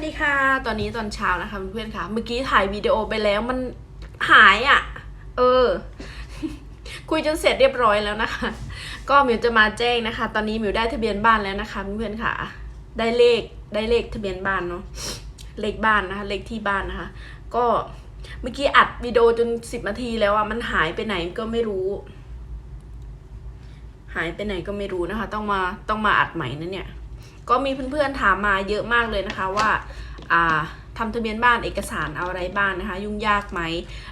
วัสดีค่ะ ตอนนี้ตอนเช้านะคะเพื่อนๆค่ะ เมื่อกี้ถ่ายวิดีโอไปแล้วมันหายอะ่ะ เออ คุยจนเสร็จเรียบร้อยแล้วนะคะ ก็มิวจะมาแจ้งนะคะ ตอนนี้มิวได้ทะเบียนบ้านแล้วนะคะเพื่อนๆค่ะ ได้เลขได้เลขทะเบียนบ้านเนาะ เลขบ้านนะคะ เลขที่บ้านนะคะ ก็เมื่อกี้อัดวิดีโอจนสิบนาทีแล้วอะมันหายไปไหนก็ไม่รู้ หายไปไหนก็ไม่รู้นะคะ ต้องมาต้องมาอัดใหม่นะเนี่ย ก็มีเพื่อนๆถามมาเยอะมากเลยนะคะว่าอ่าทำทะเบียนบ้านเอกสารเอาอะไรบ้างนะคะ ยุ่งยากไหม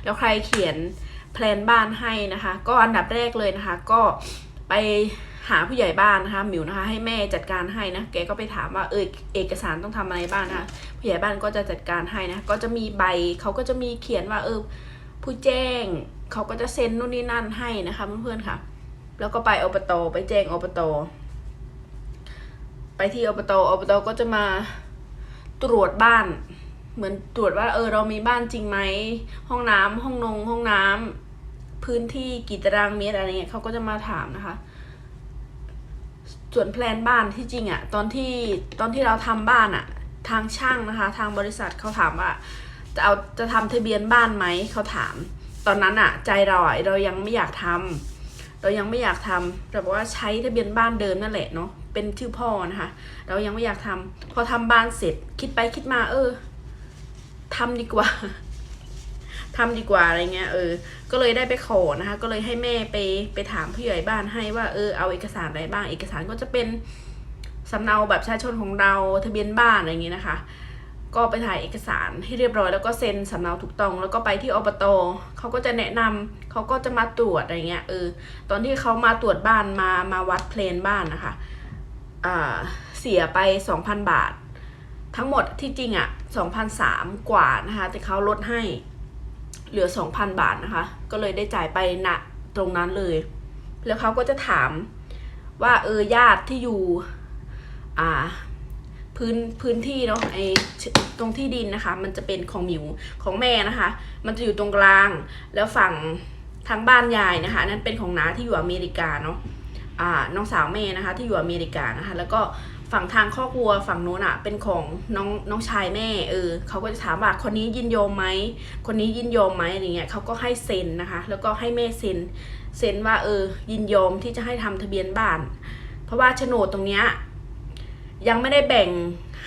แล้วใครเขียนแพลนบ้านให้นะคะ ก็อันดับแรกเลยนะคะ ก็ไปหาผู้ใหญ่บ้านนะคะหมิวนะคะ ให้แม่จัดการให้นะแกก็ไปถามว่าเออเอกสารต้องทำอะไรบ้างนะคะผู้ใหญ่บ้านก็จะจัดการให้นะก็จะมีใบเขาก็จะมีเขียนว่าเออผู้แจ้งเขาก็จะเซ็นนู่นนี่นั่นให้นะคะเพื่อนๆค่ะ แล้วก็ไปอบตไปแจ้งอบต ไปที่อบตอบตก็จะมาตรวจบ้าน เหมือนตรวจว่าเออเรามีบ้านจริงไหมห้องน้ำห้องนงห้องน้ำพื้นที่กี่ตารางเมตรอะไรเงี้ยเขาก็จะมาถามนะคะ ส่วนแพลนบ้านที่จริงอะตอนที่ตอนที่เราทำบ้านอะทางช่างนะคะ ทางบริษัทเขาถามว่าจะเอาจะทำทะเบียนบ้านไหมเขาถาม ตอนนั้นอะใจเราอะเรายังไม่อยากทำเรายังไม่อยากทำเราบอกว่าใช้ทะเบียนบ้านเดิมนั่นแหละเนาะ เป็นชื่อพ่อนะคะ เรายังไม่อยากทำพอทำบ้านเสร็จคิดไปคิดมาเออทำดีกว่าทำดีกว่าอะไรเงี้ยเออ ก็เลยได้ไปขอนะคะ ก็เลยให้แม่ไปไปถามผู้ใหญ่บ้านให้ว่าเออเอาเอกสารอะไรบ้าง เอกสารก็จะเป็นสำเนาแบบประชาชนของเราทะเบียนบ้านอะไรอย่างงี้นะคะ ก็ไปถ่ายเอกสารให้เรียบร้อยแล้วก็เซ็นสำเนาถูกต้อง แล้วก็ไปที่อบตเขาก็จะแนะนำเขาก็จะมาตรวจอะไรเงี้ยเออตอนที่เขามาตรวจบ้านมามาวัดเพลนบ้านนะคะ เสียไปสองพันบาท ทั้งหมดที่จริงอะ่ะสองพันสามกว่านะคะ แต่เขาลดให้เหลือสองพันบาทนะคะ ก็เลยได้จ่ายไปณตรงนั้นเลย แล้วเขาก็จะถามว่าเออญาติที่อยู่อ่าพื้นพื้นที่เนาะไอตรงที่ดินนะคะ มันจะเป็นของหมิวของแม่นะคะ มันจะอยู่ตรงกลาง แล้วฝั่งทางบ้านยายนะคะนนั้นเป็นของน้าที่อยู่อเมริกาเนาะ น้องสาวแม่นะคะที่อยู่อเมริกานะคะแล้วก็ฝั่งทางครอบครัวฝั่งนู้นอะเป็นของน้องน้องชายแม่เออเขาก็จะถามว่าคนนี้ยินยอมไหมคนนี้ยินยอมไหมอะไรเงี้ยเขาก็ให้เซ็นนะคะ แล้วก็ให้แม่เซ็นเซ็นว่าเออยินยอมที่จะให้ทำทะเบียนบ้าน เพราะว่าโฉนดตรงเนี้ยยังไม่ได้แบ่ง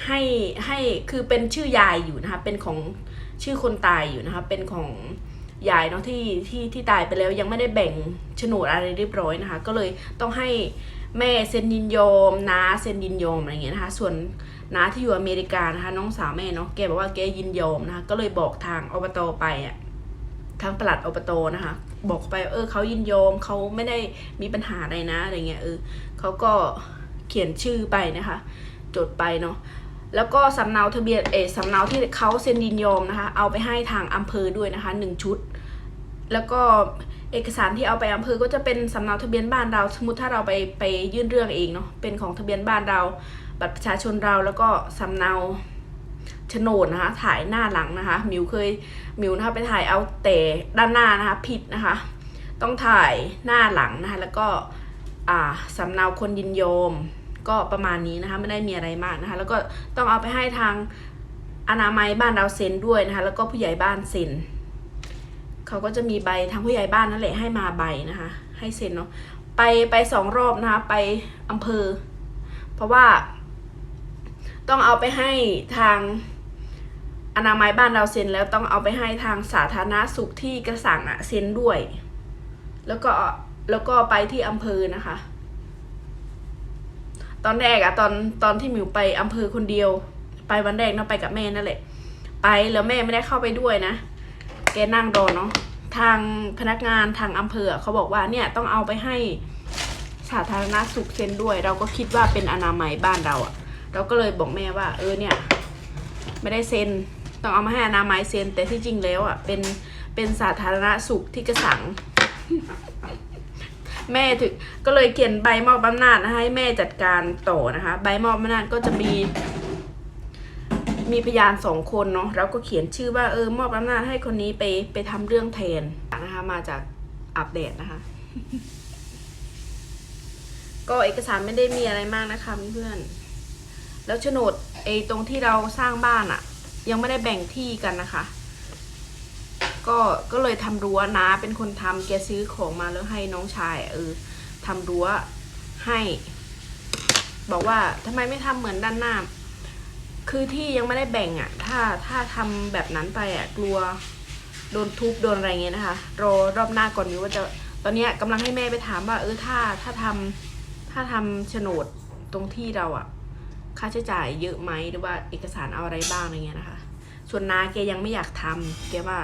ให้ให้คือเป็นชื่อยายอยู่นะคะเป็นของชื่อคนตายอยู่นะคะเป็นของ ยายเนาะที่ที่ที่ตายไปแล้วยังไม่ได้แบ่งโฉนดอะไรเรียบร้อยนะคะ ก็เลยต้องให้แม่เซ็นยินยอมน้าเซ็นยินยอมอะไรเงี้ยนะคะ ส่วนน้าที่อยู่อเมริกานะคะน้องสาวแม่เนาะแกบอกว่าแกยินยอมนะคะก็เลยบอกทางอบตไปอะทางปลัดอบตนะคะ บอกไปเออเขายินยอมเขาไม่ได้มีปัญหาอะไรนะอะไรเงี้ยเออเขาก็เขียนชื่อไปนะคะ จดไปเนาะ แล้วก็สำเนาทะเบียนเอสำเนาที่เขาเซ็นยินยอมนะคะ เอาไปให้ทางอำเภอด้วยนะคะหนึ่งชุด แล้วก็เอกสารที่เอาไปอำเภอก็จะเป็นสำเนาทะเบียนบ้านเรา สมมติถ้าเราไปไปยื่นเรื่องเองเนาะ เป็นของทะเบียนบ้านเรา บัตรประชาชนเราแล้วก็สำเนาโฉนดนะคะ ถ่ายหน้าหลังนะคะ มิวเคยมิวนะคะไปถ่ายเอาแต่ด้านหน้านะคะผิดนะคะ ต้องถ่ายหน้าหลังนะคะ แล้วก็อ่าสำเนาคนยินยอม ก็ประมาณนี้นะคะ ไม่ได้มีอะไรมากนะคะ แล้วก็ต้องเอาไปให้ทางอนามัยบ้านเราเซ็นด้วยนะคะ แล้วก็ผู้ใหญ่บ้านเซ็นเขาก็จะมีใบทางผู้ใหญ่บ้านนั่นแหละให้มาใบนะคะ ให้เซ็นเนาะไปไปสองรอบนะคะ ไปอำเภอ เพราะว่า ต้องเอาไปให้ทางอนามัยบ้านเราเซ็นแล้วต้องเอาไปให้ทางสาธารณสุขที่กระสังอะเซ็นด้วย แล้วก็แล้วก็ไปที่อำเภอนะคะ ตอนแรกอะตอนตอนที่หมิวไปอำเภอคนเดียว ไปวันแรกเนาะไปกับแม่นั่นแหละ ไปแล้วแม่ไม่ได้เข้าไปด้วยนะ แกนั่งรอเนาะทางพนักงานทางอำเภอเขาบอกว่าเนี่ยต้องเอาไปให้สาธารณสุขเซ็นด้วย เราก็คิดว่าเป็นอนามัยบ้านเราอะเราก็เลยบอกแม่ว่า เออเนี่ย ไม่ได้เซ็นต้องเอามาให้อนามัยเซ็นแต่ที่จริงแล้วอะเป็นเป็นสาธารณสุขที่กระสัง แม่ถึงก็เลยเขียนใบมอบอำนาจนะคะให้แม่จัดการต่อนะคะ ใบมอบอำนาจก็จะมี มีพยานสองคนเนาะแล้วก็เขียนชื่อว่าเออมอบอำนาจให้คนนี้ไปไปทำเรื่องแทนนะคะมาจากอาบแดดนะคะ ก็เอกสารไม่ได้มีอะไรมากนะคะเพื่อนแล้วโฉนดไอตรงที่เราสร้างบ้านอะยังไม่ได้แบ่งที่กันนะคะ ก็ก็เลยทำรั้วนาเป็นคนทำแกซื้อของมาแล้วให้น้องชายเออทำรั้วให้ บอกว่าทำไมไม่ทำเหมือนด้านหน้า คือที่ยังไม่ได้แบ่งอะ่ะ ถ้าถ้าทำแบบนั้นไปอะ่ะ กลัวโดนทุบโดนอะไรเงี้ยนะคะ รอรอบหน้าก่อนนี้ว่าจะตอนเนี้ยกำลังให้แม่ไปถามว่าเออถ้าถ้าทำถ้าทำโฉนดตรงที่เราอะ่ะ ค่าใช้จ่ายเยอะไหมหรือว่าเอกสารเอาอะไรบ้างอะไรเงี้ยนะคะ ส่วนนาแกยังไม่อยากทำแกว่า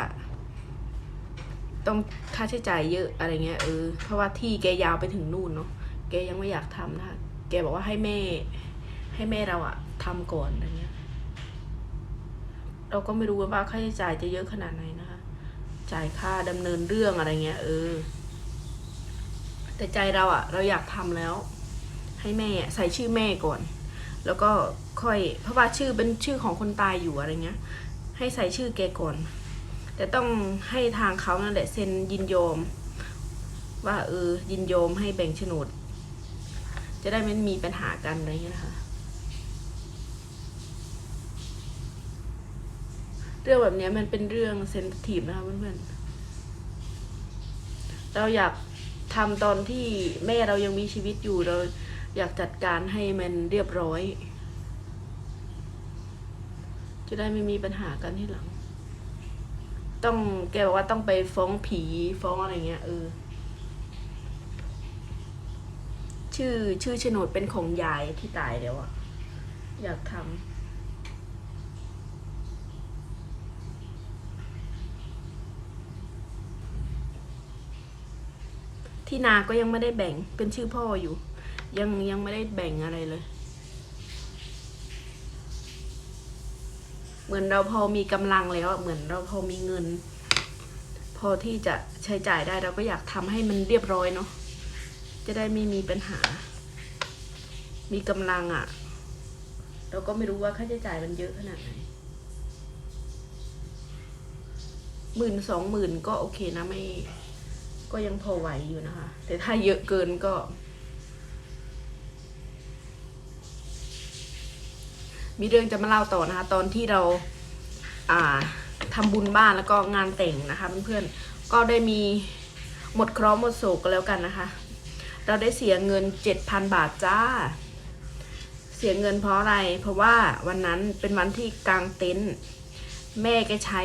ต้องค่าใช้จ่ายเยอะอะไรเงี้ยเออเพราะว่าที่แกยาวไปถึงนู่นเนาะแกยังไม่อยากทำนะคะแกบอกว่าให้แม่ ให้แม่เราอะทำก่อนอะไรเงี้ย เราก็ไม่รู้ว่าค่าใช้จ่ายจะเยอะขนาดไหนนะคะ จ่ายค่าดำเนินเรื่องอะไรเงี้ยเออ แต่ใจเราอะเราอยากทำแล้ว ให้แม่ใส่ชื่อแม่ก่อน แล้วก็ค่อยเพราะว่าชื่อเป็นชื่อของคนตายอยู่อะไรเงี้ย ให้ใส่ชื่อแกก่อน แต่ต้องให้ทางเขานั่นแหละเซ็นยินยอม ว่าเออยินยอมให้แบ่งโฉนด จะได้ไม่มีปัญหากันอะไรเงี้ยนะคะเรื่องแบบนี้มันเป็นเรื่องเซนซิทีฟนะคะเพื่อนๆ เราอยากทำตอนที่แม่เรายังมีชีวิตอยู่เราอยากจัดการให้มันเรียบร้อย จะได้ไม่มีปัญหากันที่หลัง ต้องแกบอกว่าต้องไปฟ้องผีฟ้องอะไรเงี้ยเออ ชื่อชื่อโฉนดเป็นของยายที่ตายแล้วอะอยากทำที่นาก็ยังไม่ได้แบ่งเป็นชื่อพ่ออยู่ ยังยังไม่ได้แบ่งอะไรเลย เหมือนเราพอมีกำลังแล้วเหมือนเราพอมีเงิน พอที่จะใช้จ่ายได้เราก็อยากทำให้มันเรียบร้อยเนาะจะได้ไม่มีปัญหา มีกำลังอะ่ะ เราก็ไม่รู้ว่าค่าใช้จ่ายมันเยอะขนาดไหนหมื่นสองหมื่นก็โอเคนะไม่ ก็ยังพอไหวอยู่นะคะ แต่ถ้าเยอะเกินก็ มีเรื่องจะมาเล่าต่อนะคะ ตอนที่เราอ่าทำบุญบ้านแล้วก็งานแต่งนะคะเพื่อนๆก็ได้มีหมดเคราะห์หมดโศกกันแล้วกันนะคะ เราได้เสียเงินเจ็ดพันบาทจ้า เสียเงินเพราะอะไร เพราะว่าวันนั้นเป็นวันที่กลางเต็นท์แม่แกใช้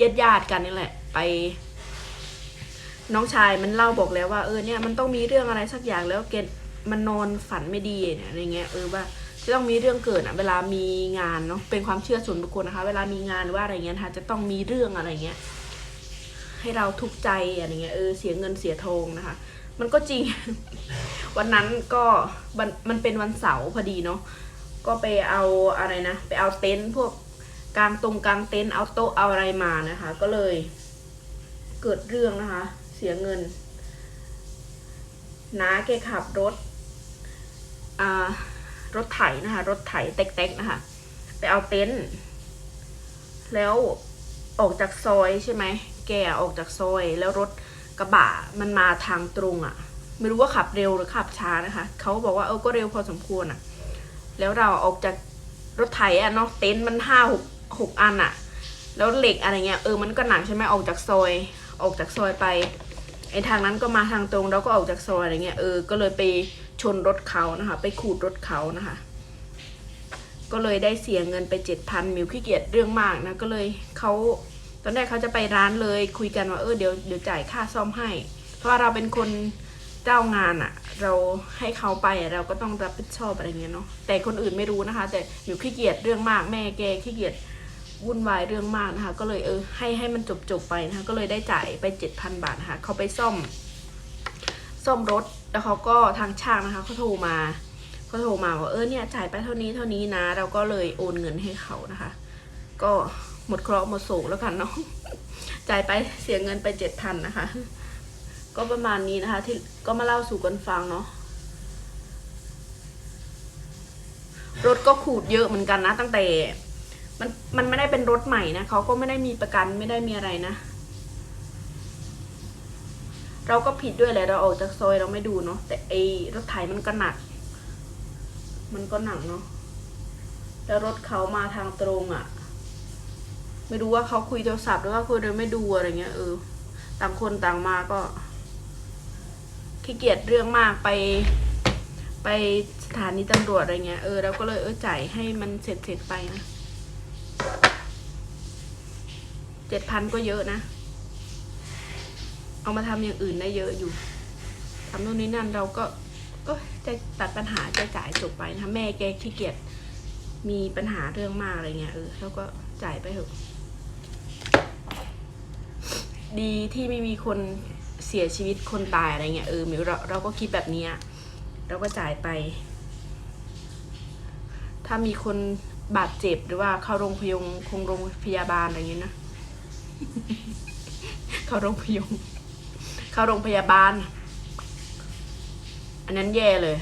ญาติญาติกันนี่แหละ ไป น้องชายมันเล่าบอกแล้วว่าเออเนี่ยมันต้องมีเรื่องอะไรสักอย่างแล้วเกดมันนอนฝันไม่ดีเนี่ยอะไรเงี้ยเออว่า จะต้องมีเรื่องเกิดอะเวลามีงานเนาะเป็นความเชื่อส่วนบุคคลนะคะ เวลามีงานหรือว่าอะไรเงี้ยนะคะจะต้องมีเรื่องอะไรเงี้ยให้เราทุกข์ใจอะไรเงี้ยเออเสียเงินเสียทองนะคะ มันก็จริง วันนั้นก็มันมันเป็นวันเสาร์พอดีเนาะก็ไปเอาอะไรนะไปเอาเต็นท์พวกกลางตรงกลางเต็นท์เอาโต๊ะเอาอะไรมานะคะ ก็เลยเกิดเรื่องนะคะ เสียเงินน้าแกขับรถอ่า รถไถนะคะ รถไถเต็กๆนะคะ ไปเอาเต็นท์แล้วออกจากซอยใช่ไหม แกออกจากซอย แล้วรถกระบะมันมาทางตรงอะ่ะ ไม่รู้ว่าขับเร็วหรือขับช้านะคะ เขาบอกว่าเออก็เร็วพอสมควรอะ่ะ แล้วเราออกจากรถไถอะเนาะเต็นท์มันห้าหกหกอันอะ่ะ แล้วเหล็กอะไรเงี้ยเออมันก็หนักใช่ไหมออกจากซอย ออกจากซอยไปไอ้ทางนั้นก็มาทางตรงแล้วก็ออกจากซอยอะไรเงี้ยเออก็เลยไป ชนรถเขานะคะ ไปขูดรถเขานะคะ ก็เลยได้เสียเงินไปเจ็ดพันมิวขี้เกียจเรื่องมากนะก็เลยเขาตอนแรกเขาจะไปร้านเลยคุยกันว่าเออเดี๋ยวเดี๋ยวจ่ายค่าซ่อมให้ เพราะว่าเราเป็นคนเจ้างานอะเราให้เขาไปเราก็ต้องรับผิดชอบอะไรเงี้ยเนาะแต่คนอื่นไม่รู้นะคะ แต่มิวขี้เกียจเรื่องมากแม่แกขี้เกียจวุ่นวายเรื่องมากนะคะ ก็เลยเออให้ให้มันจบจบไปนะคะ ก็เลยได้จ่ายไปเจ็ดพันบาทนะคะเขาไปซ่อม ซ่อมรถ แล้วเขาก็ทางช่างนะคะเขาโทรมาเขาโทรมาว่าเออเนี่ยจ่ายไปเท่านี้เท่านี้นะ เราก็เลยโอนเงินให้เขานะคะ ก็หมดเคราะห์หมดโศกแล้วกันเนาะจ่ายไปเสียเงินไปเจ็ดพันนะคะ ก็ประมาณนี้นะคะ ที่ก็มาเล่าสู่กันฟังเนาะรถก็ขูดเยอะเหมือนกันนะ ตั้งแต่ มันมันไม่ได้เป็นรถใหม่นะเขาก็ไม่ได้มีประกันไม่ได้มีอะไรนะ เราก็ผิดด้วยแหละเราออกจากซอยเราไม่ดูเนาะแต่ไอรถไถมันก็หนัก มันก็หนักเนาะแล้วรถเขามาทางตรงอะ่ะ ไม่รู้ว่าเขาคุยโทรศัพท์หรือว่าคุยโดยไม่ดูอะไรเงี้ยเออต่างคนต่างมาก็ขี้เกียจเรื่องมากไป ไปสถานีตำรวจอะไรเงี้ยเออเราก็เลยเออจ่ายให้มันเสร็จเสร็จไปนะเจ็ดพันก็เยอะนะ เอามาทำอย่างอื่นได้เยอะอยู่ทำโน่นนี่นั่นเราก็ก็จะตัดปัญหาจะจ่ายจบไปนะคะแม่แกขี้เกียจมีปัญหาเรื่องมากอะไรเงี้ยเออเราก็จ่ายไปเถอะ ดีที่ไม่มีคนเสียชีวิตคนตายอะไรเงี้ยเออมิวเราเราก็คิดแบบนี้เราก็จ่ายไป ถ้ามีคนบาดเจ็บหรือว่าเข้าโรงพยาบาลคงโรงพยาบาลอะไรเงี้ยนะ เข้าโรงพยาบาล เข้าโรงพยาบาล อันนั้นแย่เลย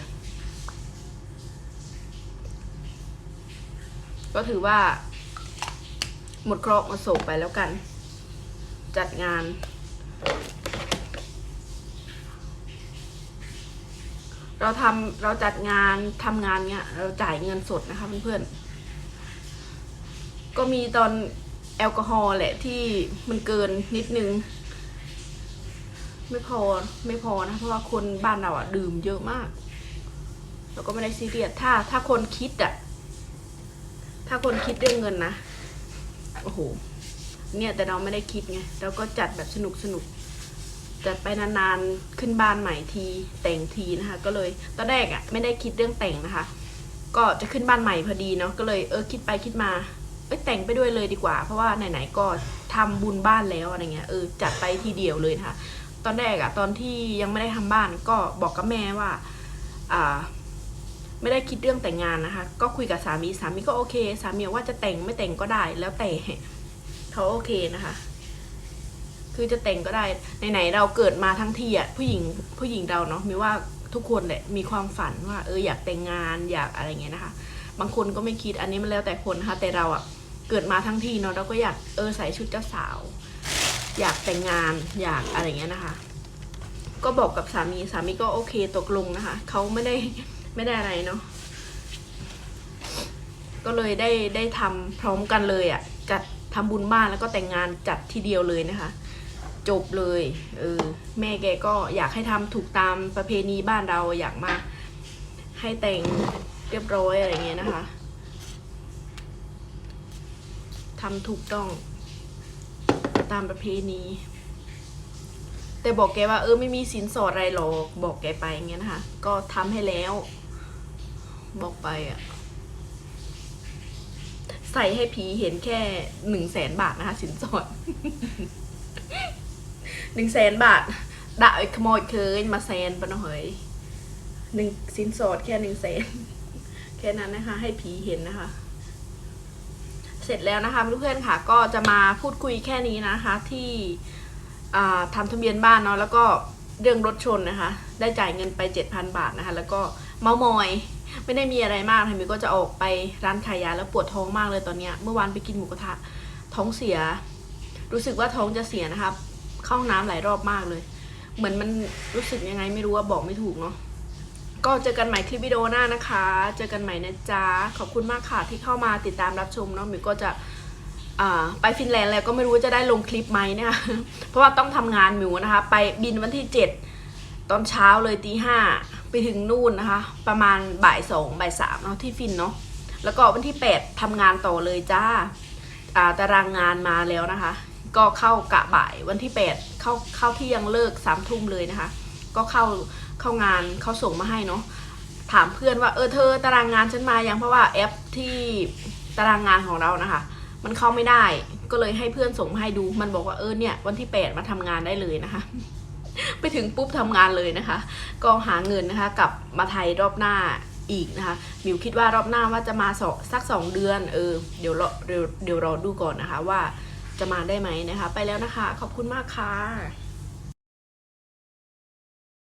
ก็ถือว่า หมดเคราะห์หมดโศกไปแล้วกัน จัดงานเราทำเราจัดงานทำงานเนี้ยเราจ่ายเงินสดนะคะเพื่อนๆก็มีตอนแอลกอฮอล์แหละที่มันเกินนิดนึง ไม่พอไม่พอนะ เพราะว่าคนบ้านเราอะดื่มเยอะมากเราก็ไม่ได้ซีเรียสถ้าถ้าคนคิดอะถ้าคนคิดเรื่องเงินนะโอ้โหเนี่ยแต่เราไม่ได้คิดไงเราก็จัดแบบสนุกสนุกจัดไปนานๆขึ้นบ้านใหม่ทีแต่งทีนะคะ ก็เลยตอนแรกอะไม่ได้คิดเรื่องแต่งนะคะ ก็จะขึ้นบ้านใหม่พอดีเนาะก็เลยเออคิดไปคิดมาเอ้ยแต่งไปด้วยเลยดีกว่า เพราะว่าไหนๆก็ทำบุญบ้านแล้วอะไรเงี้ยเออจัดไปทีเดียวเลยนะคะ ตอนแรกอะตอนที่ยังไม่ได้ทำบ้านก็บอกกับแม่ว่าอ่าไม่ได้คิดเรื่องแต่งงานนะคะ ก็คุยกับสามีสามีก็โอเค สามีว่าจะแต่งไม่แต่งก็ได้แล้วแต่เขาโอเคนะคะ คือจะแต่งก็ได้ไหนๆเราเกิดมาทั้งทีอะผู้หญิงผู้หญิงเราเนาะมีว่าทุกคนแหละมีความฝันว่าเอออยากแต่งงานอยากอะไรเงี้ยนะคะ บางคนก็ไม่คิดอันนี้มันแล้วแต่คนนะคะแต่เราอะเกิดมาทั้งทีเนาะเราก็อยากเออใส่ชุดเจ้าสาว อยากแต่งงานอยากอะไรเงี้ยนะคะ ก็บอกกับสามีสามีก็โอเคตกลงนะคะเขาไม่ได้ไม่ได้อะไรเนาะก็เลยได้ได้ทำพร้อมกันเลยอะ่ะจัดทำบุญบ้านแล้วก็แต่งงานจัดทีเดียวเลยนะคะ จบเลยเออแม่แกก็อยากให้ทำถูกตามประเพณีบ้านเราอยากมาให้แต่งเรียบร้อยอะไรเงี้ยนะคะทำถูกต้อง ตามประเพณี แต่บอกแกว่าเออไม่มีสินสอดอะไรหรอกบอกแกไปอย่างเงี้ยนะคะ ก็ทำให้แล้ว บอกไปอะใส่ให้ผีเห็นแค่หนึ่งแสนบาทนะคะ สินสอดหนึ่งแสนบาทด่าไอ้ขโมยเคยมาแซนปะเนาะเฮ้ยหนึ่งสินสอดแค่หนึ่งแสนแค่นั้นนะคะ ให้ผีเห็นนะคะ เสร็จแล้วนะคะเพื่อนๆค่ะ ก็จะมาพูดคุยแค่นี้นะคะที่อ่าทำทะเบียนบ้านเนาะแล้วก็เรื่องรถชนนะคะ ได้จ่ายเงินไป 7,000 บาทนะคะ แล้วก็เมามอยไม่ได้มีอะไรมากค่ะมิวก็จะออกไปร้านขายยาแล้วปวดท้องมากเลยตอนเนี้ยเมื่อวานไปกินหมูกระทะท้องเสีย รู้สึกว่าท้องจะเสียนะคะเข้าห้องน้ำหลายรอบมากเลย เหมือนมันรู้สึกยังไงไม่รู้ว่าบอกไม่ถูกเนาะ ก็เจอกันใหม่คลิปวิดีโอหน้านะคะ เจอกันใหม่นะจ๊ะ ขอบคุณมากค่ะที่เข้ามาติดตามรับชมเนาะมิวก็จะไปฟินแลนด์แล้วก็ไม่รู้จะได้ลงคลิปไหมนะคะเพราะว่าต้องทำงานมิวนะคะ ไปบินวันที่เจ็ดตอนเช้าเลยตีห้าไปถึงนู่นนะคะ ประมาณบ่ายสองบ่ายสามเนาะที่ฟินเนาะ แล้วก็วันที่แปดทำงานต่อเลยจ้าอ่าตารางงานมาแล้วนะคะ ก็เข้ากะบ่ายวันที่แปดเข้าเข้าที่ยังเลิกสามทุ่มเลยนะคะ ก็เข้า เข้างานเขาส่งมาให้เนาะถามเพื่อนว่าเออเธอตารางงานฉันมายังเพราะว่าแอปที่ตารางงานของเรานะคะ มันเข้าไม่ได้ก็เลยให้เพื่อนส่งมาให้ดูมันบอกว่าเออเนี่ยวันที่แปดมาทำงานได้เลยนะคะ ไปถึงปุ๊บทำงานเลยนะคะ ก็หาเงินนะคะกลับมาไทยรอบหน้าอีกนะคะมิวคิดว่ารอบหน้าว่าจะมาสสักสองเดือนเออเดี๋ยวรอเดี๋ยวเดี๋ยวรอดูก่อนนะคะว่าจะมาได้ไหมนะคะ ไปแล้วนะคะ ขอบคุณมากค่ะ